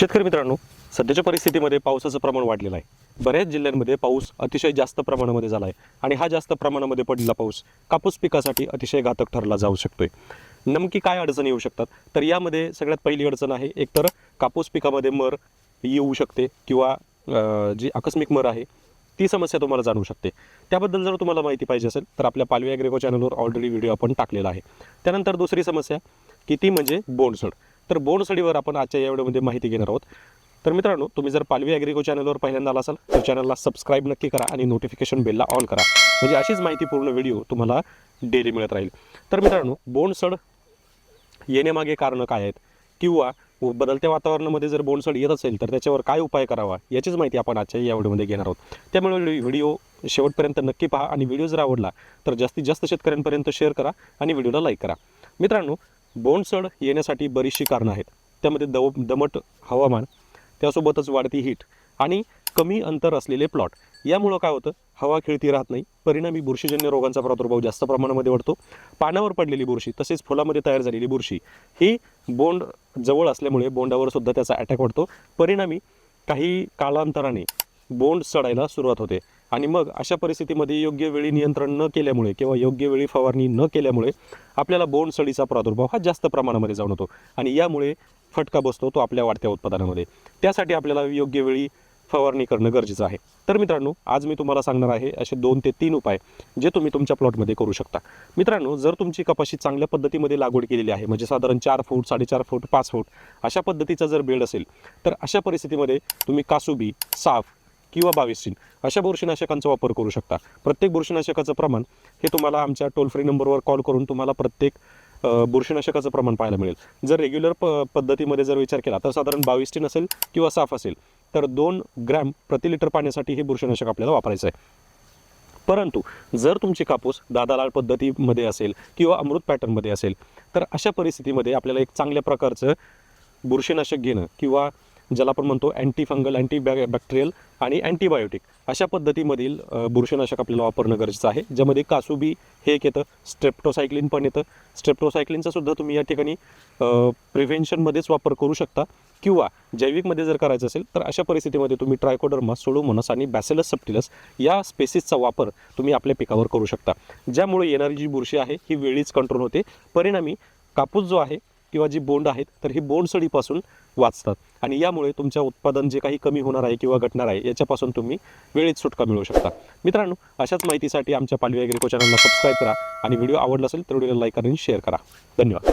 शेतकरी मित्रांनो सध्याच्या परिस्थितीमध्ये पावसाचं प्रमाण वाढलेलं आहे. बऱ्याच जिल्ह्यांमध्ये पाऊस अतिशय जास्त प्रमाणामध्ये झाला आहे आणि हा जास्त प्रमाणामध्ये पडलेला पाऊस कापूस पिकासाठी अतिशय घातक ठरला जाऊ शकतोय. नमकी काय अडचणी येऊ शकतात? तर यामध्ये सगळ्यात पहिली अडचण आहे एकतर कापूस पिकामध्ये मर येऊ शकते किंवा जी आकस्मिक मर आहे ती समस्या तुम्हाला जाणवू शकते. त्याबद्दल जर तुम्हाला माहिती पाहिजे असेल तर आपल्या पालवी ॲग्रिको चॅनलवर ऑलरेडी व्हिडिओ आपण टाकलेला आहे. त्यानंतर दुसरी समस्या की ती म्हणजे बोंडसड तर बोंडसडीवर आपण आजच्या या व्हिडिओमध्ये माहिती घेणार आहोत. तर मित्रांनो तुम्ही जर पालवी ॲग्रिको चॅनलवर पहिल्यांदा आला असाल तर चॅनलला सबस्क्राईब नक्की करा आणि नोटिफिकेशन बेलला ऑन करा. म्हणजे अशीच माहितीपूर्ण व्हिडिओ तुम्हाला डेली मिळत राहील. तर मित्रांनो बोंडसड येण्यामागे कारणं काय आहेत? किंवा बदलत्या वातावरणामध्ये जर बोंडसड येत असेल तर त्याच्यावर काय उपाय करावा? याचीच माहिती आपण आजच्या या व्हिडिओमध्ये घेणार आहोत. त्यामुळे व्हिडिओ- व्हिडिओ शेवटपर्यंत नक्की पहा आणि व्हिडिओ जर आवडला तर जास्तीत जास्त शेतकऱ्यांपर्यंत शेअर करा आणि व्हिडिओला लाईक करा. मित्रांनो बोंडसड येण्यासाठी बरीचशी कारणं आहेत. त्यामध्ये दव दमट हवामान त्यासोबतच वाढती हीट आणि कमी अंतर असलेले प्लॉट यामुळं काय होतं? हवा खेळती राहत नाही. परिणामी बुरशीजन्य रोगांचा प्रादुर्भाव जास्त प्रमाणामध्ये वाढतो. पानावर पडलेली बुरशी तसेच फुलामध्ये तयार झालेली बुरशी ही बोंड जवळ असल्यामुळे बोंडावर सुद्धा त्याचा अटॅक वाढतो. परिणामी काही कालांतराने बोंड सडायला सुरुवात होते. आणि मग अशा परिस्थितीमध्ये योग्य वेळी नियंत्रण न केल्यामुळे किंवा योग्य वेळी फवारणी न केल्यामुळे आपल्याला बोंड सडीचा प्रादुर्भाव हा जास्त प्रमाणामध्ये जाऊन होतो आणि यामुळे फटका बसतो तो आपल्या वाढत्या उत्पादनामध्ये. त्यासाठी आपल्याला योग्य वेळी फवारणी करणं गरजेचं आहे. तर मित्रांनो आज मी तुम्हाला सांगणार आहे असे दोन ते तीन उपाय जे तुम्ही तुमच्या प्लॉटमध्ये करू शकता. मित्रांनो जर तुमची कपाशी चांगल्या पद्धतीमध्ये लागवड केलेली आहे म्हणजे साधारण चार फूट साडेचार फूट पाच फूट अशा पद्धतीचा जर बेड असेल तर अशा परिस्थितीमध्ये तुम्ही कासुबी साफ किंवा बावीसीन अशा बुरशीनाशकांचा वापर करू शकता. प्रत्येक बुरशीनाशकाचं प्रमाण हे तुम्हाला आमच्या टोल फ्री नंबरवर कॉल करून तुम्हाला प्रत्येक बुरशीनाशकाचं प्रमाण पाहायला मिळेल. जर रेग्युलर प पद्धतीमध्ये जर विचार केला तर साधारण बावीस टीन असेल किंवा साफ असेल तर दोन ग्रॅम प्रति लिटर पाण्यासाठी हे बुरशीनाशक आपल्याला वापरायचं आहे. परंतु जर तुमची कापूस दादालाल पद्धतीमध्ये असेल किंवा अमृत पॅटर्नमध्ये असेल तर अशा परिस्थितीमध्ये आपल्याला एक चांगल्या प्रकारचं बुरशीनाशक घेणं किंवा ज्याला आपण म्हणतो अँटी फंगल अँटी बॅ बॅक्टेरियल आणि अँटीबायोटिक अशा पद्धतीमधील बुरशीनाशक आपल्याला वापरणं गरजेचं आहे. ज्यामध्ये कासुबी हे एक येतं स्ट्रेप्टोसायक्लिन पण येतं. स्ट्रेप्टोसायक्लिनचा सुद्धा तुम्ही या ठिकाणी प्रिव्हेन्शनमध्येच वापर करू शकता. किंवा जैविकमध्ये जर करायचं असेल तर अशा परिस्थितीमध्ये तुम्ही ट्रायकोडर्मा सोडोमोनस आणि बॅसेलस सप्टिलस या स्पेसिसचा वापर तुम्ही आपल्या पिकावर करू शकता. ज्यामुळे येणारी जी बुरशी आहे ही वेळीच कंट्रोल होते. परिणामी कापूस जो आहे किंवा जी बोंड आहेत तर ही बोंड सडीपासून वाचतात. आणि यामुळे तुमच्या उत्पादन जे काही कमी होणार आहे किंवा घटणार आहे याच्यापासून तुम्ही वेळेत सुटका मिळवू शकता. मित्रांनो अशाच माहितीसाठी आमच्या पालवी ॲग्रिको चॅनलला सबस्क्राईब करा आणि व्हिडिओ आवडला असेल तर व्हिडिओला लाईक आणि शेअर करा. धन्यवाद.